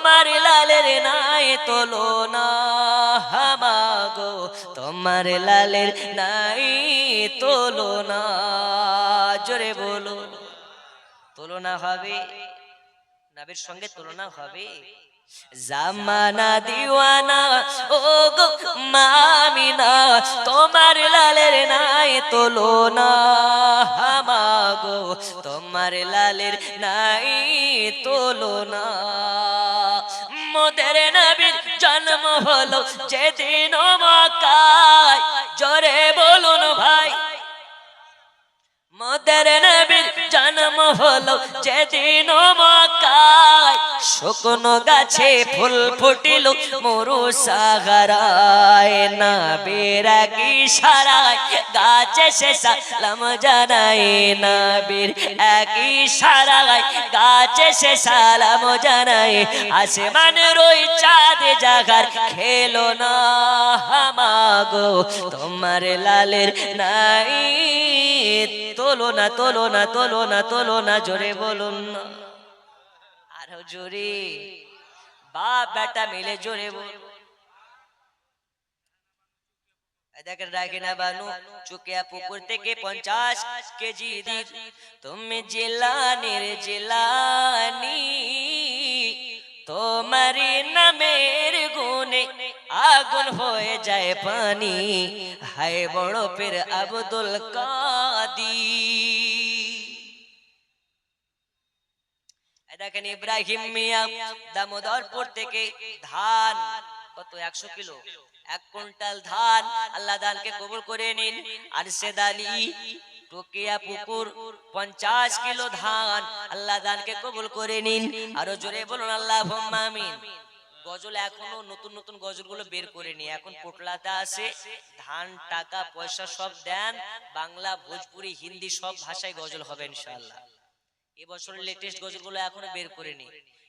তোমার লালের নাই তোলো না হামাগো তোমার লালের নাই তোলো না জোরে বলো। তুলনা হবে? নবীর সঙ্গে তুলনা হবে? জামানা দিওয়ানা ও গো মামিনা, তোমার লালের নাই তুলনা। হামাগো তোমার লালের নাই তোলো নবীর জন্ম হলো যেদিন মক্কায় জোরে বলুন ভাই। মদের নবীর জন্ম হলো যেদিন মক্কায় শুকনো গাছে ফুল ফুটিল, মরু সাগরায় না বেরা কি সারায়, গাছে সে সালাম জানাই না বীর একই সারায়, গাছে সে সালাম জানাই আসমান রই চাঁদ জাগার খেলো না হামাগো, তোমার লালের নাই, তোলো না তোলো না তোলো না তোলো না, জোরে বলুন না। আরও জোরে। বাপ বেটা মিলে জোরে দেখেন রাগিনা বানু চুকিয়া পুকুর থেকে পঞ্চাশ কেজি দিন তুমি জেলানির জেলানি। তোমারি নামের গুনে আগুন হয়ে যায় পানি। হায় বড় পীর আব্দুল কাদি দেখেন ইব্রাহিম মিয়া দামোদরপুর থেকে ধান, কত, একশো কিলো? এক কুইন্টাল ধান, আল্লাহ দানকে কবুল করে নিন। আর সেদালি, টোকিয়া পুকুর, পঞ্চাশ কিলো ধান, আল্লাহ দানকে কবুল করে নিন। আরও জোরে বলুন আল্লাহ আমিন। গজল এখনও নতুন নতুন গজলগুলো বের করে নি এখন পোটলাতে আসে ধান, টাকা, পয়সা সব দেন, বাংলা, ভোজপুরি, হিন্দি সব ভাষায় গজল হবে, ইনশাআল্লাহ। এবছরের লেটেস্ট গজলগুলো এখনও বের করিনি।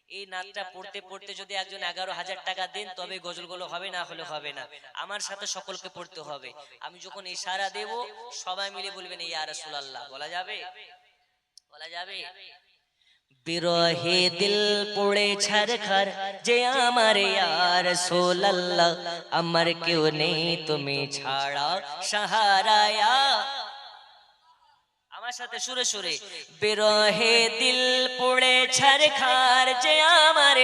এই নাচটা পড়তে পড়তে যদি একজন এগারো হাজার টাকা দেন তবে গজলগুলো হবে না হলে হবে না। আমার সাথে সকলকে পড়তে হবে। আমি যখন ইশারা দেব সবাই মিলে বলবেন ইয়া রাসূলুল্লাহ বলা যাবে? বলা যাবে? বিরহে দিল পড়ে ছারখার যে আমার ইয়ার সোলাল্লাহ আমার কেউ নেই তুমি ছাড়া। সাহারায়া আমার সাথে সুরে সুরে। বিরহে দিল পড়ে ছারখার যে আমার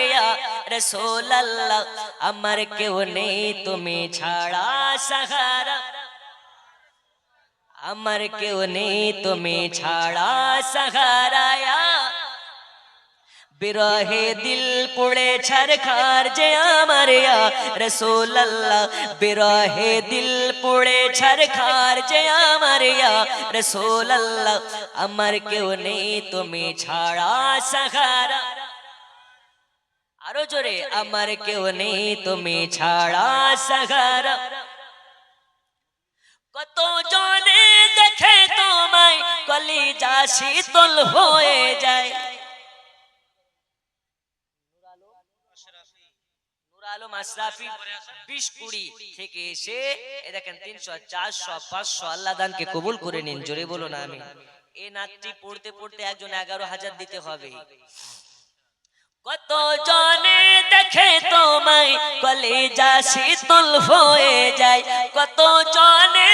রসোল্লাহ আমার কেউ নেই তুমি ছাড়া সাহারা। আমার কেউ নেই তুমি ছাড়া সাহারায়া বিরহে দিল পুড়ে ছারখার যে আমার রসোল্লাহ বিরহে দিল পুড়ে ছারখার যে আমার রসোল্লাহ আমার কেউ নেই, তুমি ছাড়া সাহারা আরও জোরে, আমার কেউ নেই, তুমি ছাড়া সাহারা কত জনে দেখে তোমায় কলি কলিজা শীতল হয়ে যায় নূর আলম আশরাফি বিশ কুড়ি থেকে এসে, এ দেখেন তিনশো, চারশো, পাঁচশো, আল্লাহ দানকে কবুল করে নিন, জোরে বলো না আমি এই নাচটি পড়তে পড়তে একজন এগারো হাজার দিতে হবে। কত জনে দেখে তোমায় কলেজা শীতল হয়ে যায় কত জনে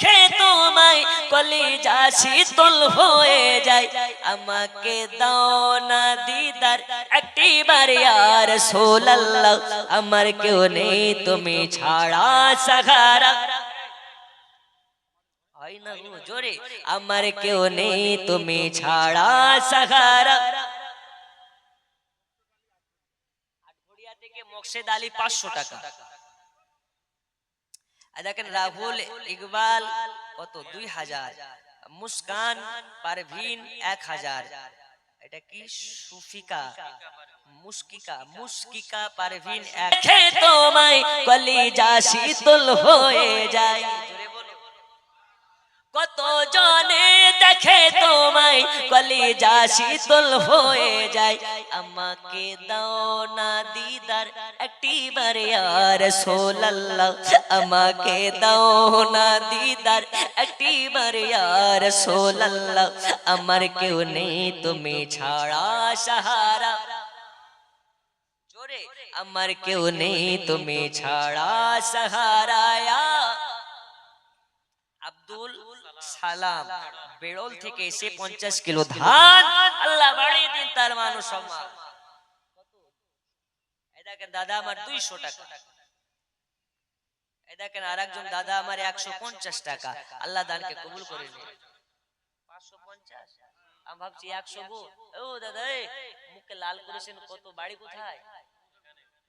দেখে তোমায় কলেজা শীতল হয়ে যায়। আমাকে দাও না দিদার একটি বার আর সোলাল্লাহ আমার কেউ নেই, তুমি ছাড়া সাহারা আমার কেউ নেই, তুমি ছাড়া সাহারা থেকে মকসেদ আলী পাঁচশো টাকা। আর দেখেন রাহুল ইকবাল কত দুই হাজার। মুস্কান পারভিন এক হাজার। এটা কি সুফিকা? মুস্কিকা মুস্কিকা পারভিন এক। তোমায় কলিজা শীতল হয়ে যায়। তোমায় কলিজা শীতল হয়ে যায়। আমাকে দাও না দিদার একটি বারে আর সোলাল্লাহ। আমাকে দাও না দিদার একটি বারে আর সোলাল্লাহ। আমার কেউ নেই তুমি ছাড়া সাহারা। আমার কেউ নেই তুমি ছাড়া সাহারায়া। আব্দুল সালাম। বেড়ল থেকে এসে পঞ্চাশ কিলো ধান আল্লাহ বাড়িয়ে দিন তার মানুষ সম্মান দেখেন দাদা আমার দুইশো টাকা। দেখেন আর একজন দাদা আমার একশো পঞ্চাশ টাকা। আল্লাহ দানকে কবুল করে নিন। পাঁচশো পঞ্চাশ? আমি ভাবছি একশো গো। ও দাদা এ, মুখে লাল করেছেন কত বাড়ি কোথায়?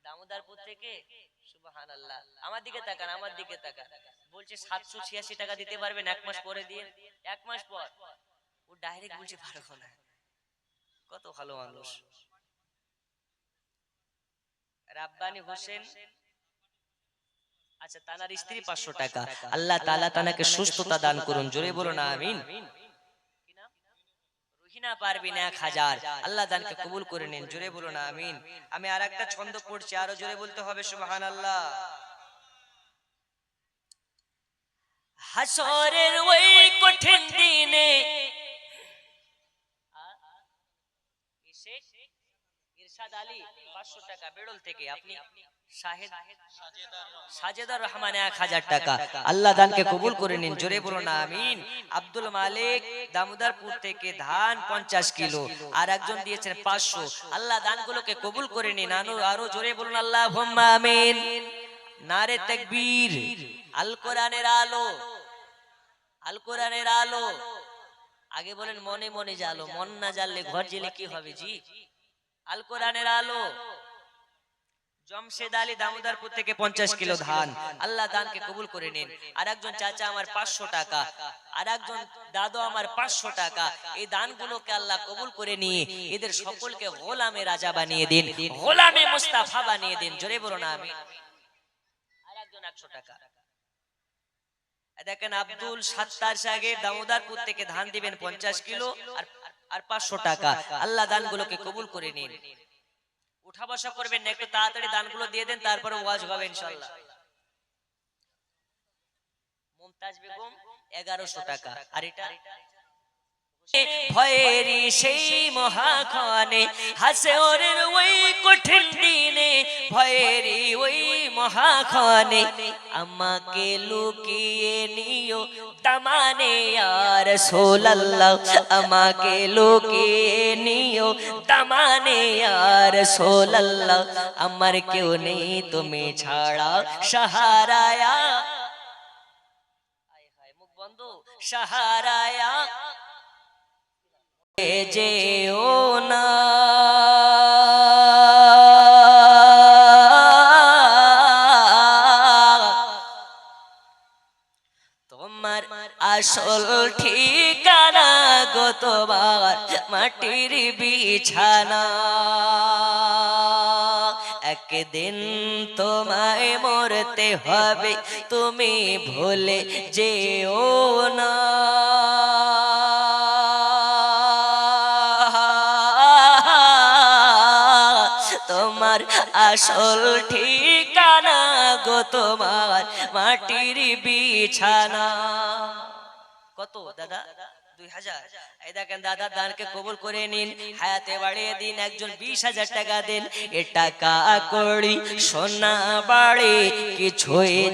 দামোদারপুর থেকে? সুবাহান আল্লাহ আমার দিকে তাকান আমার দিকে তাকান। বলছে সাতশো ছিয়াশি টাকা দিতে পারবেন এক মাস পরে দিয়ে। এক মাস পর। ও ডাইরেক্ট বলছে পারব না কত ভালো মানুষ। রাব্বানি হোসেন। আচ্ছা তানার স্ত্রী পাঁচশো টাকা। আল্লাহ তালা তানাকে সুস্থতা দান করুন। জোরে বলো না আমিন রুহিনা পারবিন এক হাজার। আল্লাহ কবুল করে নিন। জোরে বলো না আমিন। আমি আর একটা ছন্দ পড়ছি। আরও জোরে বলতে হবে সুবহান আল্লাহ হাসরের ওই কঠিন দিনে। ইরশাদ আলী পাঁচশো টাকা বেড়ল থেকে আপনি শাহেদ সাজেদার রহমান। এক হাজার টাকা। আল্লাহ দানকে কবুল করে নিন। জোরে বলো না আমিন। আব্দুল মালিক দামোদরপুর থেকে ধান পঞ্চাশ কিলো। আর একজন দিয়েছেন পাঁচশো। আল্লাহ দানগুলোকে কবুল করে নিন। আরও আরও জোরে বলুন আল্লাহ আমিন। নারে তাকবীর। আল কোরআনের আলো। আল কোরআনের আলো। আগে বলেন মনে মনে জালো মন না জানলে ঘর জেলে কি হবে জি? আল কোরআনের আলো। জমশেদ আলী দামোদরপুর থেকে পঞ্চাশ কিলো ধান। আল্লাহ দানকে কবুল করে নিন। আর একজন চাচা আমার পাঁচশো টাকা। আর একজন দাদু আমার পাঁচশো টাকা। এই দানগুলোকে আল্লাহ কবুল করে নিয়ে এদের সকলকে গোলামে রাজা বানিয়ে দিন। গোলামে মুস্তাফা বানিয়ে দিন। জোরে বলো না আমি আর একজন একশো টাকা। দেখেন আব্দুল সাত্তার সাহেব দামোদারপুর থেকে ধান দিবেন পঞ্চাশ কিলো আর আর পাঁচশো টাকা। আল্লাহ দানগুলোকে কবুল করে নিন। উঠা বসা করবেন না একটু তাড়াতাড়ি দানগুলো দিয়ে দেন তারপরে ওয়াজ হবে ইনশাল্লাহ মুমতাজ বেগম এগারোশো টাকা। আর এটা ভয়েরি সেই মহাক্ষণে হাসে ওরের ওই কঠিন দিনে ভয়েরি ওই মহাক্ষণে আমাকে লুকিয়ে নিও দামানে আর সোলাল্লাহ, আমাকে লুকিয়ে নিও দামানে আর সোলাল্লাহ, আমার কেউ নেই তুমি ছাড়া সাহারায়া। বন্ধ। সাহারায়া। যেও না। তোমার আসল ঠিকানা গো তোমার মাটির বিছানা। একদিন তোমায় মরতে হবে, তুমি ভুলে যেও আসল ঠিকানা গো তোমার মাটির বিছানা। কত দাদা? টাকা সোনা বাড়ি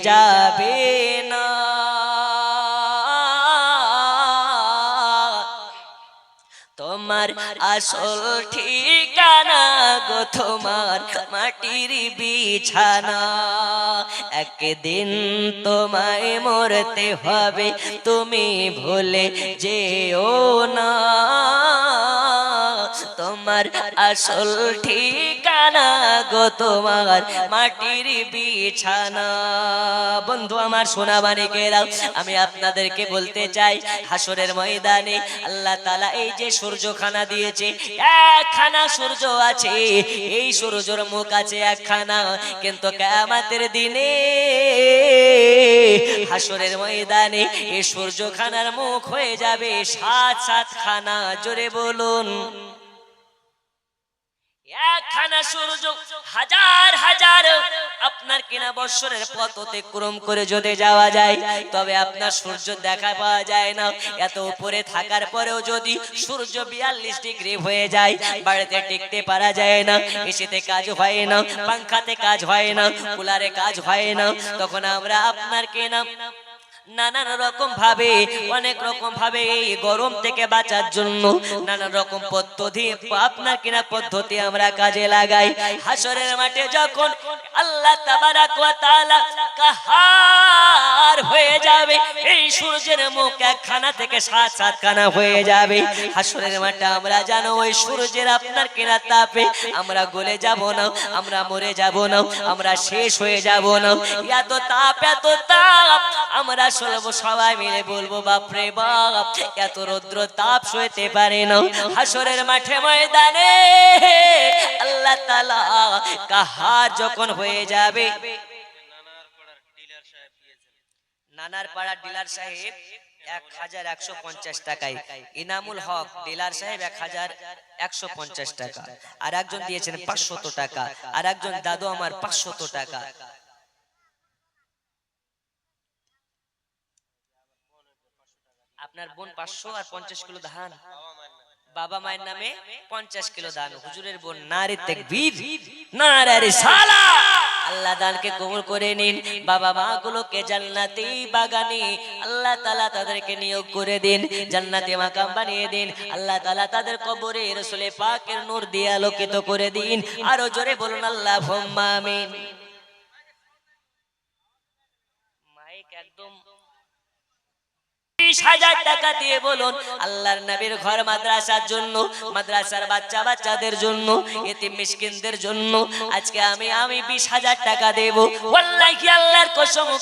যাবে না। তোমার আসল ঠিকানা গো তোমার মাটির বিছানা। একদিন তোমায় মরতে হবে, তুমি ভুলে যেও না। তোমার আসল মাটির বিছানা। বন্ধু, আমার সোনা বানিকেরাও আমি আপনাদেরকে বলতে চাই, হাসরের ময়দানে আল্লাহ তালা এই যে সূর্যখানা দিয়েছে, একখানা সূর্য আছে, এই সূর্যর মুখ আছে একখানা, কিন্তু কেমাতের দিনে হাসরের ময়দানে এই সূর্যখানার মুখ হয়ে যাবে সাত সাত খানা জোরে বলুন। একখানা সূর্য হাজার হাজার আপনার কিনা বৎসরের পথ অতিক্রম করে যদি যাওয়া যায়, তবে আপনার সূর্য দেখা পাওয়া যায় না। এত উপরে থাকার পরেও যদি সূর্য বিয়াল্লিশ ডিগ্রি হয়ে যায়, বাড়িতে টিকতে পারা যায় না, এসিতে কাজ হয় না, পাংখাতে কাজ হয় না, কুলারে কাজ হয় না, তখন আমরা আপনার কিনা নানান রকম ভাবে অনেক রকম ভাবে এই গরম থেকে বাঁচার জন্য নানান রকম পদ্ধতি আপনার কিনা পদ্ধতি আমরা কাজে লাগাই। হাসরের মাঠে যখন আল্লাহ কাহার হয়ে যাবে, এই সূর্যের মুখ একখানা থেকে সাত সাতখানা হয়ে যাবে। হাসরের মাঠে আমরা জানো ওই সূর্যের আপনার কিনা তাপে আমরা গলে যাব না, আমরা মরে যাব না, আমরা শেষ হয়ে যাব না। এত তাপ এত তাপ, আমরা চলবো সবাই মিলে বলব, বাপরে বাপ, এত রৌদ্র তাপ সইতে পারে না। হাসরের মাঠে ময়দানে আল্লাহ তালা কাহার যখন হয়ে যাবে? নানার পাড়ার ডিলার সাহেব এক হাজার একশো পঞ্চাশ টাকায়। ইনামুল হক ডিলার সাহেব এক হাজার একশো পঞ্চাশ টাকা। আর একজন দিয়েছেন পাঁচশত টাকা। আর একজন দাদু আমার পাঁচশত টাকা। আপনার বোন পাঁচশো আর পঞ্চাশ কিলো ধান। বাবা মায়ের নামে পঞ্চাশ কিলো দান। হুজুরের বোন নারী তেকবীর। নারে সালা আল্লাহ দানকে কবুল করে নিন। বাবা মা গুলোকে জান্নাতি বাগানে আল্লাহ তালা তাদেরকে নিয়োগ করে দিন। জান্নাতি মাকাম বানিয়ে দিন। আল্লাহ তালা তাদের কবরে রসুলে পাকের নূর দিয়ে আলোকিত করে দিন। আরও জোরে বলুন আল্লাহ আমিন। মাইক একদম বিশ হাজার টাকা দিয়ে বলুন, আল্লাহর নবীর ঘর মাদ্রাসার জন্য, মাদ্রাসার বাচ্চা বাচ্চাদের জন্য এতে মিসকিনদের জন্য, আজকে আমি আমি বিশ হাজার টাকা দেব। আল্লাহর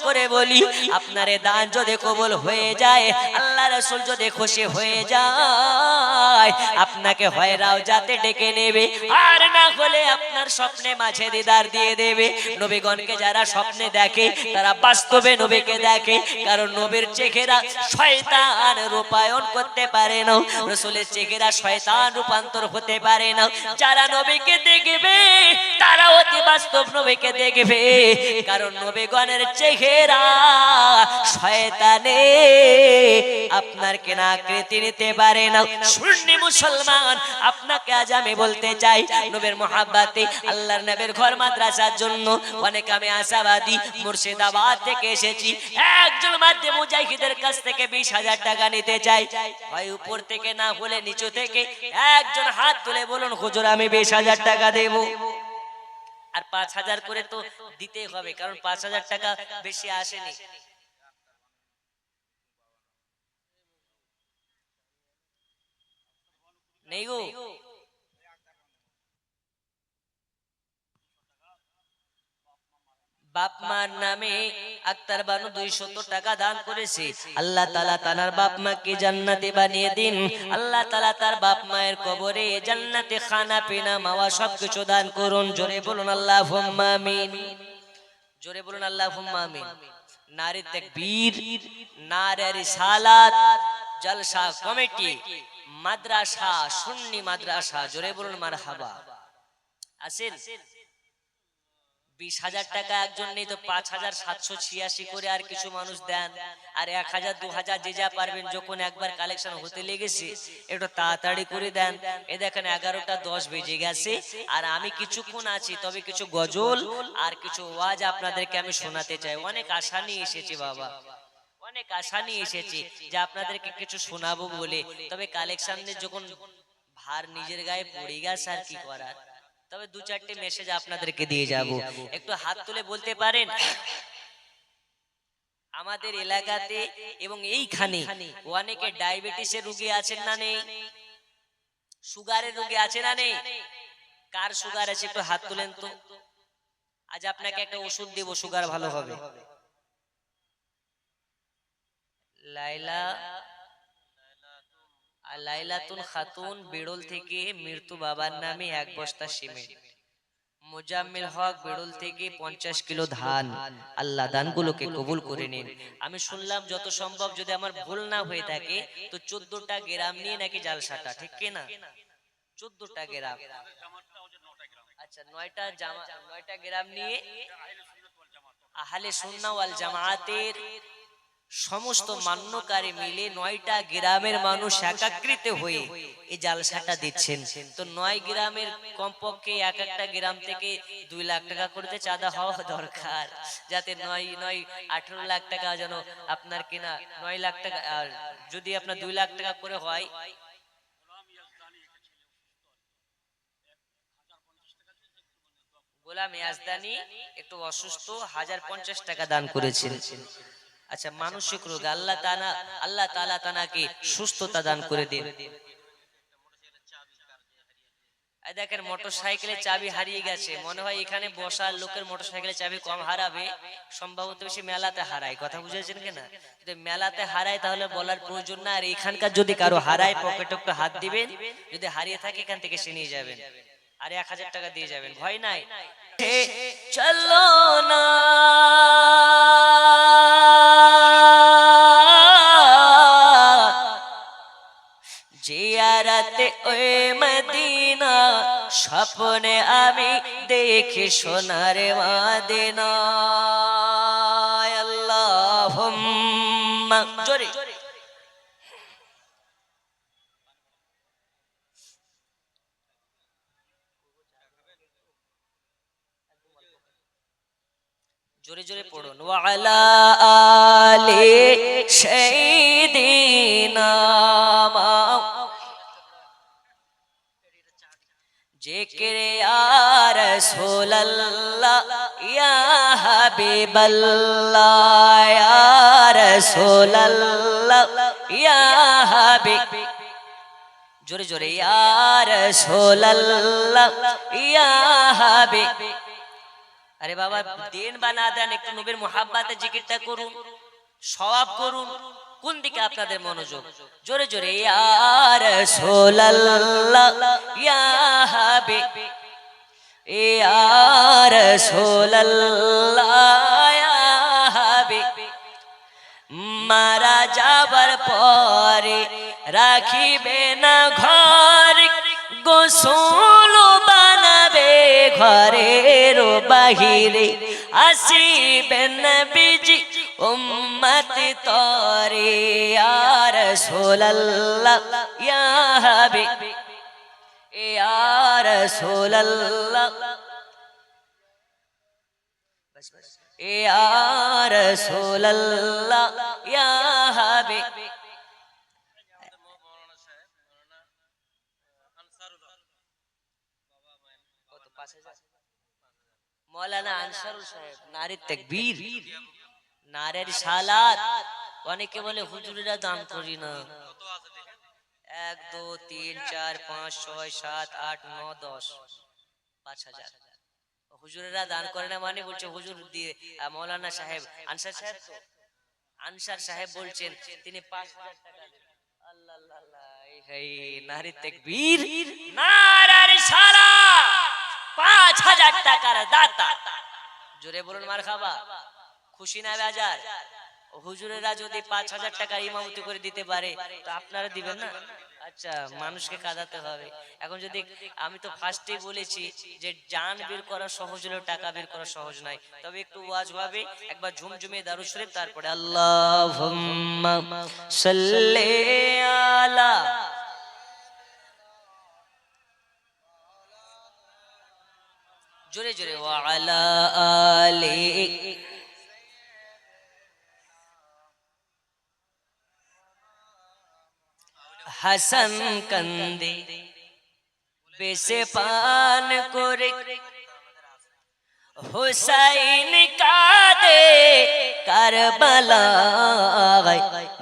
করে বলি, আপনার দান যদি কবুল হয়ে যায়, আল্লাহ রসুল যদি খুশি হয়ে যায়, আপনাকে হয় রাও যাতে ডেকে নেবে, আর না হলে আপনার স্বপ্নে মাঝে দিদার দিয়ে দেবে। নবীগণকে যারা স্বপ্নে দেখে, তারা বাস্তবে নবীকে দেখে, কারণ নবীর চেহারা শয়তান রূপায়ণ করতে পারে না। রসুলের চেহারা শয়তান রূপান্তর হতে পারে না। যারা নবীকে দেখবে, তারা অতি বাস্তব নবীকে দেখবে। কারণ নবীগণের চেহারা শয়তানে আপনার কেনা আকৃতি নিতে পারে না। সুন্নি মুসলমান, আপনাকে আজ আমি বলতে চাই, নবীর মহাব্বাতে আল্লাহর নবীর ঘর মাদ্রাসার জন্য অনেক আমি আশাবাদী মুর্শিদাবাদ থেকে এসেছি। একজন মাধ্যমে মুজাহিদের কাছ থেকে বিশ হাজার টাকা নিতে চাই। ভাই, উপর থেকে না হলে নিচু থেকে একজন হাত তুলে বলুন, হুজুর, আমি বিশ হাজার টাকা দেব। আর পাঁচ হাজার করে তো দিতেই হবে, কারণ পাঁচ হাজার টাকা বেশি আসেনি। নেই গো। বাপ মার নামে আক্তার বানু দুইশত টাকা দান করেছে। আল্লাহ তালা তানার বাপ মাকে জান্নাতে বানিয়ে দিন। আল্লাহ তালা তার বাপ মায়ের কবরে জান্নাতে খানা, পিনা, মাওয়া সবকিছু দান করুন। জোরে বলুন আল্লাহ আমিন। জোরে বলুন আল্লাহ আমিন। নারী তাকবীর, নারী রিসালাত, জলসা কমিটি, মাদ্রাসা, সুন্নি মাদ্রাসা, জোরে বলুন মারহাবা। আসেন। বিশ হাজার টাকা একজন নেই তো পাঁচ হাজার সাতশো ছিয়াশি করে আর কিছু মানুষ দেন। আর এক হাজার, দু হাজার যে যা পারবেন, যখন একবার কালেকশন হতে লেগেছে একটু তাড়াতাড়ি করে দেন। এ দেখেন, এগারোটা দশ বেজে গেছে, আর আমি কিছুক্ষণ আছি, তবে কিছু গজল আর কিছু ওয়াজ আপনাদেরকে আমি শোনাতে চাই। অনেক আশা নিয়ে এসেছি বাবা। অনেক আশা নিয়ে এসেছি যে আপনাদেরকে কিছু শোনাবো বলে। তবে কালেকশনের যখন ভার নিজের গায়ে পড়ে গেছে আর কি করার? তবে দু চারটে মেসেজ আপনাদেরকে দিয়ে যাব। একটু হাত তুলে বলতে পারেন? আমাদের এলাকাতে এবং এইখানে অনেকে ডায়াবেটিসের রোগী আছেন না নেই। সুগারের রোগী আছে না নেই। কার সুগার আছে একটু হাত তুলেন তো। আজ আপনাকে একটা ওষুধ দেব সুগার ভালো হবে। লাইলা আর লাইলাতুন খাতুন বেড়ল থেকে মৃত্যু বাবার নামে এক বস্তা সিমেন্ট। মোজাম্মিল হক বেড়ল থেকে পঞ্চাশ কিলো ধান। আল্লাহ দানগুলোকে কবুল করে নিন। আমি শুনলাম যত সম্ভব যদি আমার ভুল না হয়ে থাকে তো চোদ্দটা গ্রাম নিয়ে নাকি জালসাটা ঠিক কি না? চোদ্দটা গ্রাম। আচ্ছা নয়টা জামা নয়টা গ্রাম নিয়ে আহলে সুন্নাহ ওয়াল জামাতের সমস্ত মান্যকারী মিলে নয়টা গ্রামের মানুষ একাকৃত হয়ে এই জালসাটা দিচ্ছেন। তো নয় গ্রামের কমপক্ষে এক একটা গ্রাম থেকে দুই লাখ টাকা করতে চাঁদা হওয়া দরকার। যাতে নয় নয় আঠেরো লাখ টাকা যেন আপনার কিনা নয় লাখ টাকা যদি আপনার দুই লাখ টাকা করে হয় গোলাম ইয়াজদানি একটু অসুস্থ হাজার পঞ্চাশ টাকা দান করেছেন। আচ্ছা মানসিক রোগ আল্লাহ তানা আল্লাহ তালা তানাকে সুস্থতা দান করে দিন। দেখেন মোটর সাইকেলের চাবি হারিয়ে গেছে। মনে হয় এখানে বসার লোকের মোটর সাইকেলের চাবি কম হারাবে সম্ভবত বেশি মেলাতে হারায়। কথা বুঝেছেন কিনা? যদি মেলাতে হারায় তাহলে বলার প্রয়োজন না আর এখানকার যদি কারও হারায় পকেটে একটু হাত দিবেন যদি হারিয়ে থাকে এখান থেকে সে নিয়ে যাবেন। আর এক হাজার টাকা দিয়ে যাবেন। ভয় নাই। চলো না। জিয়ারাতে ওই মদিনা, স্বপ্নে আমি দেখি সোনার মাদিনা। জোরে। জোরে জোরে পড়ুন। ওয়ালা আলে শাইদিনা জিকির হাবিব জোরে জোরে ইয়া হাবিব আরে বাবা দেন বা না দেন একটু নবীর মোহাব্বাতে জিকিরটা করুন সওয়াব করুন। কোন দিকে আপনাদের মনোযোগ? জোরে জোরে ইয়া রাসূলুল্লাহ ইয়া হাবিব। ইয়া রাসূলুল্লাহ ইয়া হাবিব। মারা যাবার পরে রাখিবে না ঘর গোসল বানাবে ঘরের বাহিরে। আসিবেন বিজি امت تاری، یا رسول اللہ یا حبی یا رسول اللہ یا رسول اللہ یا حبی مولانا انصر صاحب ناری تکبیر۔ নারীর সালাত অনেকে বলে হুজুরেরা দান করি না। এক দু তিন চার পাঁচ ছয় সাত আট ন দশ। পাঁচ হাজার। হুজুরেরা দান করে না মানে বলছে হুজুর দিয়ে মৌলানা সাহেব আনসার সাহেব তো? আনসার সাহেব বলছেন তিনি পাঁচ হাজার টাকা। আল্লাহ আল্লাহ আল্লাহ, এই হেই, নারী তাকবীর। নারার সারা পাঁচ হাজার টাকার দাতা। জোরে বলুন মার খাবা। খুশি না বাজার? হুজুরেরা যদি পাঁচ হাজার টাকা ইমামতি করে দিতে পারে, তো আপনারা দিবেন না? আচ্ছা মানুষকে কাঁদাতে হবে। এখন যদি আমি তো ফার্স্টেই বলেছি যে জান বের করা সহজ হলেও টাকা বের করা সহজ নয়। তবে একটু ওয়াজ ভাবে একবার ঝুমঝুমে দারু শরীফ, তারপরে আল্লাহ আলা জোরে জোরে ওয়ালা আলি হাসান কান্দে। বেসে পান করে হুসাইন কাদে, কারবালায়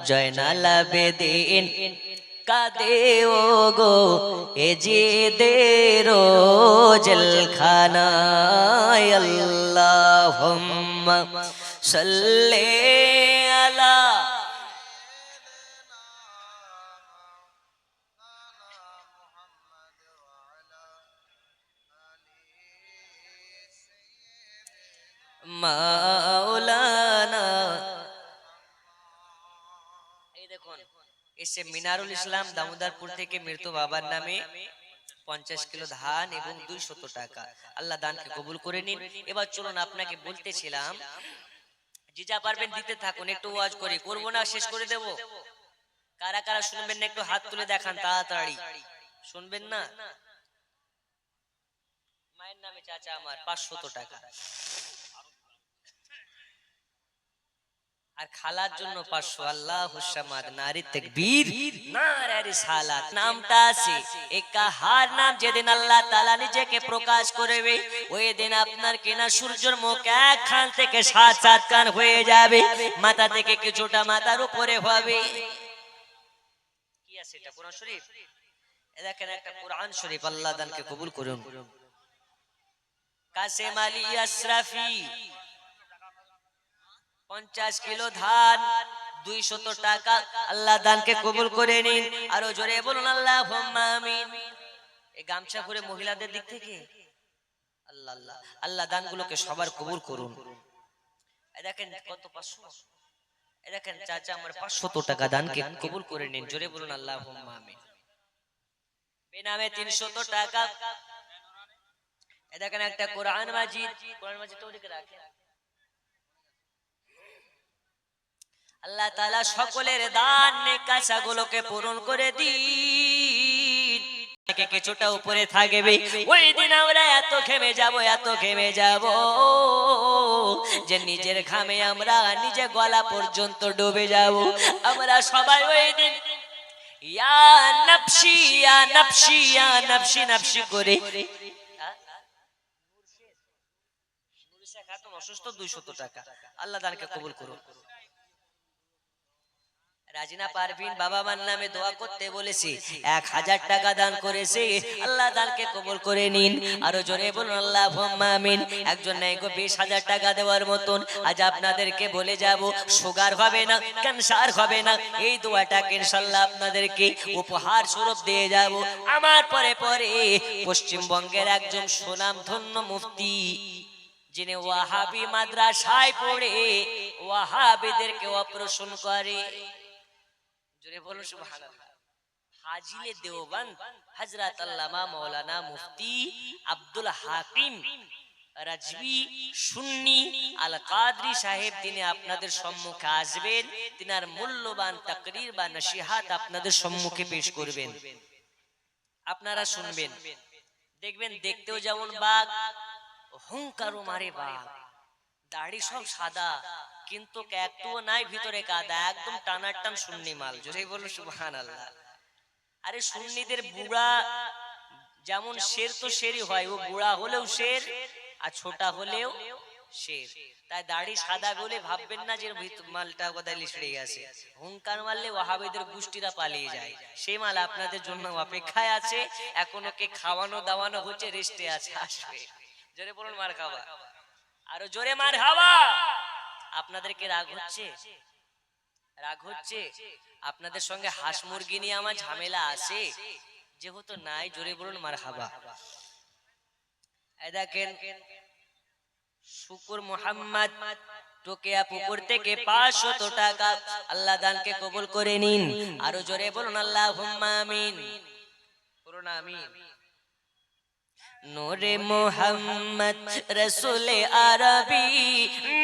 জয়নাল বেদিন কাদে ও গো এ যে দে জেলখানায় আল্লাহুম্মা সাল্লি মাওলানা। এসে মিনারুল ইসলাম দামোদরপুর থেকে মৃত বাবার নামে পঞ্চাশ কিলো ধান এবং দুইশত টাকা। আল্লাহ দানকে কবুল করে নিন। এবার চলুন আপনাকে বলতেছিলাম, যে যা পারবেন দিতে থাকুন, একটু ওয়াজ করি, করব না, শেষ করে দেব? কারা কারা শুনবেন না, একটু হাত তুলে দেখান তাড়াতাড়ি। শুনবেন না? মায়ের নামে চাচা আমার পাঁচশত টাকা। আর খালার জন্য পাঁচশো আল্লাহ হুসামাদ নারী তেকবীর। নারায় রিসালাত নামটা আছে। একা হার নাম যেদিন আল্লাহ তাআলা নিজেকে প্রকাশ করবে ওই দিন আপনার কেনা সূর্যের মুখ এক খান থেকে সাত সাত কান হয়ে যাবে। মাথা থেকে কিছুটা মাথার উপরে হবে। কি আছে এটা? কোরআন শরীফ? দেখেন একটা কোরআন শরীফ আল্লাহ দানকে কবুল করুন। কাসেম আলী আশরাফি। পঞ্চাশ কিলো ধান দুই শত টাকা। আল্লাহ দানকে কবুল করে নিন। আরও জোরে বলুন আল্লাহ এই গামছা করে মহিলাদের দিক থেকে। আল্লাহ আল্লাহ আল্লাহ দানগুলোকে সবার কবুল করুন। দেখেন কত পাঁচশো। দেখেন চাচা আমার পাঁচশত টাকা দানকে কবুল করে নিন। জোরে বলুন আল্লাহ বেনামে তিনশত টাকা। দেখেন একটা কোরআন মাজিদ। কোরআন মাজিদ তো ওদিকে রাখেন আল্লাহ তাআলা সকলের দান নেকাশাগুলোকে পূরণ করে থেকে কিছুটা উপরে থাকবে। ওই দিন আমরা এত ঘেমে যাব, এত ঘেমে যাব যে নিজের ঘামে আমরা নিজে গলা পর্যন্ত ডুবে যাব। আমরা সবাই ওই দিন ইয়া নফসি ইয়া নফসি ইয়া নফসি নফসি করে। অসুস্থ দুইশত টাকা আল্লাহ দানকে কবুল করুন। রাজিনা পারভিন বাবা মার নামে দোয়া করতে বলেছি এক হাজার টাকা দান করেছে আল্লাহ দানকে কবুল করে নিন। আরও জোরে বলুন আল্লাহ আমিন। একজন নাই গো বিশ হাজার টাকা দেওয়ার মতন আজ আপনাদেরকে বলে যাব সুগার হবে না ক্যান্সার হবে না। এই দোয়াটাকে ইনশাল্লাহ আপনাদেরকে উপহার স্বরূপ দিয়ে যাব। আমার পরে পরে পশ্চিমবঙ্গের একজন সুনাম ধন্য মুফতি যিনি ওয়াহাবি মাদ্রাসায় পড়ে ওয়াহাবিদেরকে অপারেশন করে জোরে বলো সুবহানাল্লাহ। হাজিলে দেওবন্দ হযরত আল্লামা মাওলানা মুফতি আব্দুল হাকিম রাজবি সুন্নি আল কাদরি সাহেব তিনি আপনাদের সম্মুখে আসবেন। তিনার মূল্যবান তাকরীর বা নসিহাত আপনাদের সম্মুখে পেশ করবেন। আপনারা শুনবেন। দেখবেন দেখতেও যেমন বাঘ হুঙ্কারও মারে বাঘ। দাড়ি সব সাদা। কিন্তু একটুও নাই, ভিতরে কাদা, একদম টানার টান সুন্নি মাল। জোরে বলো সুবহান আল্লাহ আরে সুন্নিদের বুড়া যেমন শের তো শেরই হয়, ও বুড়া হলেও শের, আর ছোটা হলেও শের। তাই দাড়ি সাদা বলে ভাববেন না যে মালটা কোথায় লিসড়ে গেছে। হুঙ্কার মারলে ওয়াহাবিদের গোষ্ঠীরা পালিয়ে যায়। সেই মাল আপনাদের জন্য অপেক্ষায় আছে, এখন ওকে খাওয়ানো দাওয়ানো হচ্ছে রেস্টে আছে, আসবে। জোরে বলুন, মার খাওয়া। আরও জোরে মার খাওয়া। আপনাদেরকে রাগ হচ্ছে? রাগ হচ্ছে? আপনাদের সঙ্গে হাঁস মুরগি নিয়ে আমার ঝামেলা আছে? যেহেতু নাই, জোরে বলুন মার এই দেখেন, শুকুর মোহাম্মদ টোকেয়া পুকুর থেকে পাঁচশত টাকা আল্লাহ দানকে কবুল করে নিন। আরও জোরে বলুন আল্লাহ আমিন। আমিন। নূরে মোহাম্মদ রসুল আরবি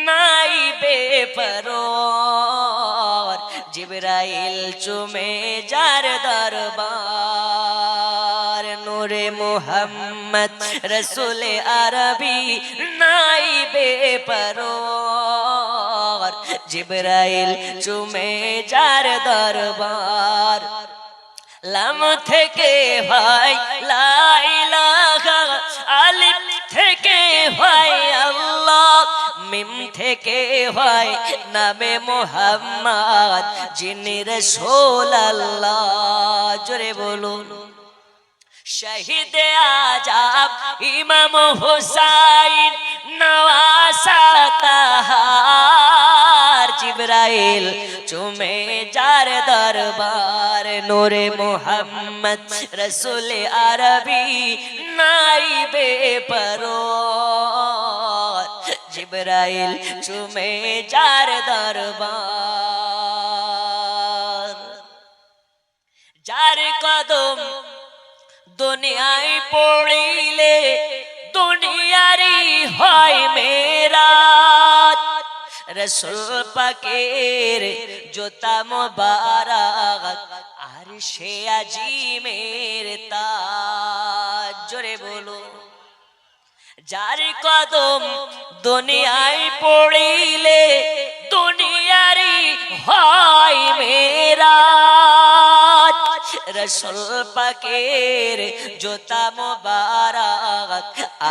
নাইবে পরোর জিবরাইল চুমে যার দরবার। নূরে মোহাম্মদ রসুল আরবি নাইবে পরোর জিবরাইল চুমে যার দরবার। লাম থেকে আলিফ থেকে হয় আল্লাহ, মিম থেকে হয় নামে মোহাম্মদ, যিনি রসুল আল্লাহ। জোরে বলুন। শহীদ আজাব ইমাম হুসাইন, নওয়াসা তাহার, জিব্রাইল চুমে যার দরবার, নূরে মোহাম্মদ, রসুল আরবি, নাইবে পরো। জিব্রাইল চুমে যার দরবার। যার কদম দুনিয়ায় পড়িলে দুনিয়ারি হয় মেরা রসুল পাকের জোতা মোবারক আর সে আজিমের তাজ। জোরে বলো যার কদম দুনিয়ায় পড়িলে দুনিয়ারি হয় মেরা রসুল পাকের জোতা মোবারক,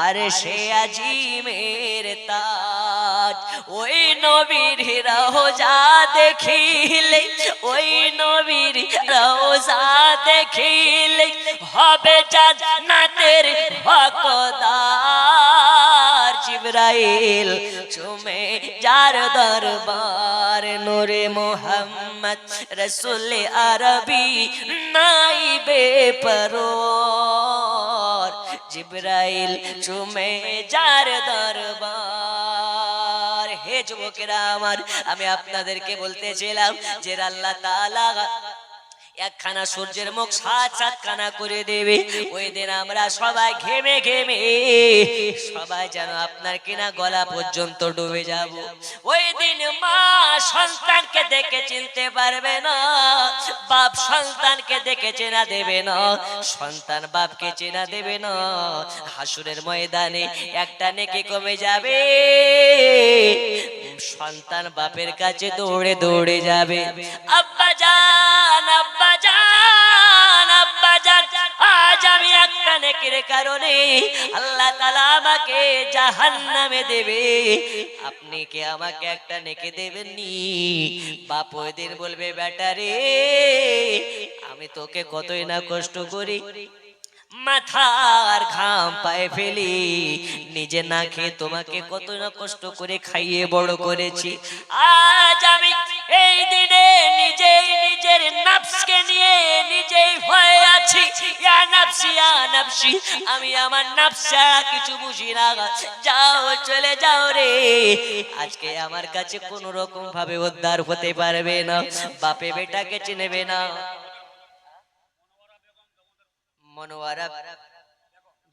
আর সে আজিমের তাজ। ওই নবীর রোজা দেখিলে, ওই নবীর রোজা দেখিলে, হবে জান্নাতের হকদার জিবরাইল চুমে যার দরবার নূরে মোহাম্মদ রসুল আরবি নাইবে পরোর জিবরাইল চুমে যার দরবার। হে যুবকেরা আমার, আমি আপনাদেরকে বলতে বলতেছিলাম যে আল্লাহ তাআলা একখানা সূর্যের মুখ সাত সাত খানা করে দেবে। ওই দিন আমরা সবাই ঘেমে ঘেমে, সবাই যেন আপনার কিনা গলা পর্যন্ত ডুবে যাব। ওই দিন মা সন্তানকে দেখে চিনতে পারবে না, বাপ সন্তানকে দেখে চেনা দেবে না, সন্তান বাপকে চেনা দেবে না। হাসুরের ময়দানে একটা নেকি কমে যাবে, সন্তান বাপের কাছে দৌড়ে দৌড়ে যাবে। আব্বা জান নেকির কারণে আল্লাহ তাআলা আমাকে জাহান্নামে দেবে। আপনি কি আমাকে একটা নেকি দেবেন নি বাপ ওই দিন বলবে, বেটা রে, আমি তোকে কতই না কষ্ট করি। মাথার ঘাম পায়ে ফেলি। নিজে না খেয়ে তোমাকে কত না কষ্ট করে খাইয়ে বড় করেছি। আজ আমি এই দিনে নিজেই নিজের নাফসকে নিয়ে নিজেই ভয়ে আছি। ইয়া নাফসি ইয়া নাফসি, আমি আমার নাফস ছাড়া কিছু বুঝি না যাও, চলে যাও রে। আজকে আমার কাছে কোন রকম ভাবে উদ্ধার হতে পারবে না। বাপে বেটাকে চিনবে না। মনোয়ারা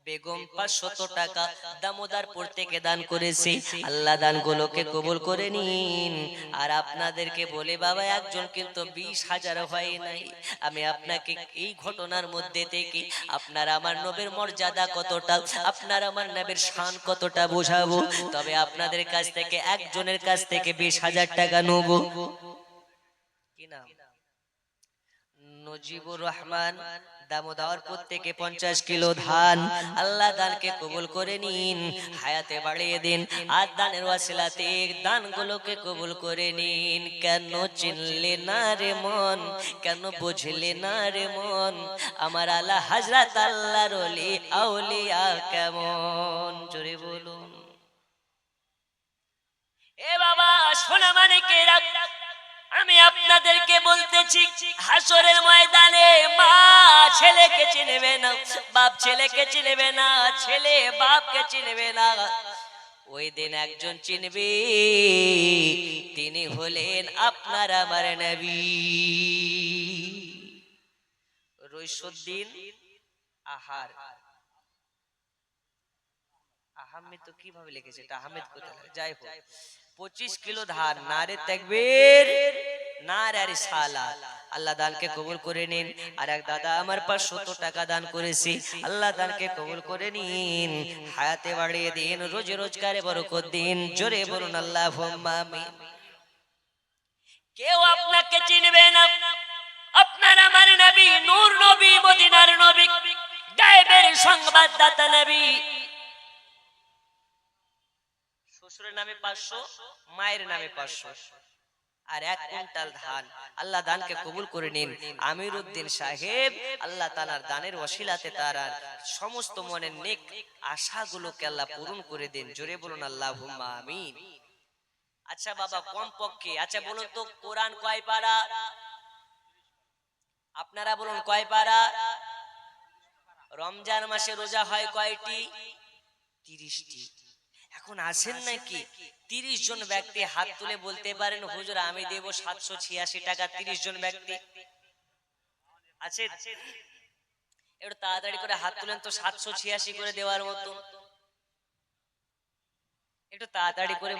বেগম পাঁচশত টাকা দামোদারপুর থেকে দান করেছি। আল্লাহ দানগুলোকে কবুল করে নিন। আর আপনাদেরকে বলে বাবা একজন কিন্তু বিশ হাজার হয় নাই। আমি আপনাকে এই ঘটনার মধ্যে থেকে আপনার আমার নবের মর্যাদা কতটা? আপনার আমার নবের শান কতটা বোঝাবো? তবে আপনাদের কাছ থেকে একজনের কাছ থেকে বিশ হাজার টাকা নেব। কি নাম? নজিবুর রহমান দামোদরপুর থেকে পঞ্চাশ কিলো ধান। আল্লাহ দানকে কবুল করে নিন হায়াতে বাড়িয়ে দিন। আর দানের ওয়াসিলাতে দানগুলোকে কবুল করে নিন। কেন চিনলে না রে মন? কেন বুঝলে না রে মন? আমার আল্লাহ হাজরাত আল্লাহ রলি আউলিয়া কেমন? জোরে বলুন। এ বাবা সোনা মানে কে আমি আপনাদেরকে বলতেছি, হাসরের ময়দানে মা ছেলেকে চিনবে না, বাপ ছেলেকে চিনবে না, ছেলে বাপকে চিনবে না। ওই দিন একজন চিনবে, তিনি হলেন আপনার আমার নবী। রইসুদ্দিন আহার। আহমেদ তো কীভাবে লিখেছে এটা? আহমেদ কোথায়? যাই হোক। পঁচিশ কিলো ধান নারে তাকবীর নারে সালা আল্লাহ দানকে কবুল করে নিন। আর এক দাদা আমার পাঁচ শত টাকা দান করেছি। আল্লাহ দানকে কবুল করে নিন। হায়াতে বাড়িয়ে দিন রোজ রোজগারে বরকত দিন। জোরে বলুন আল্লাহ আমিন। কেউ আপনাকে চিনবে না। আপনার আমার নবী নূর নবী মদিনার নবী গায়েবের সংবাদদাতা নবী। শ্বশুরের নামে পাঁচশো মায়ের নামে পাঁচশো। আর এক কুইন্টাল ধান। আল্লাহ দানকে কবুল করে নিন। আমির উদ্দিন সাহেব আল্লাহ তালার দানের ওসিলাতে তার সমস্ত মনের নেক আশাগুলোকে আল্লাহ পূরণ করে দিন। জোরে বলুন আল্লাহ আমিন। আচ্ছা বাবা কম পক্ষে আচ্ছা বলুন তো কোরআন কয় পারা? আপনারা বলুন কয় পারা? রমজান মাসে রোজা হয় কয়টি? তিরিশটি। এখন আসেন নাকি? তিরিশ জন ব্যক্তি হাত তুলে বলতে পারেন, হুজুর, আমি দেব সাতশো ছিয়াশি টাকা তিরিশ জন ব্যক্তি। আছেন একটু তাড়াতাড়ি করে হাত তুলেন তো, সাতশো ছিয়াশি করে দেওয়ার মতো। একটু তাড়াতাড়ি করে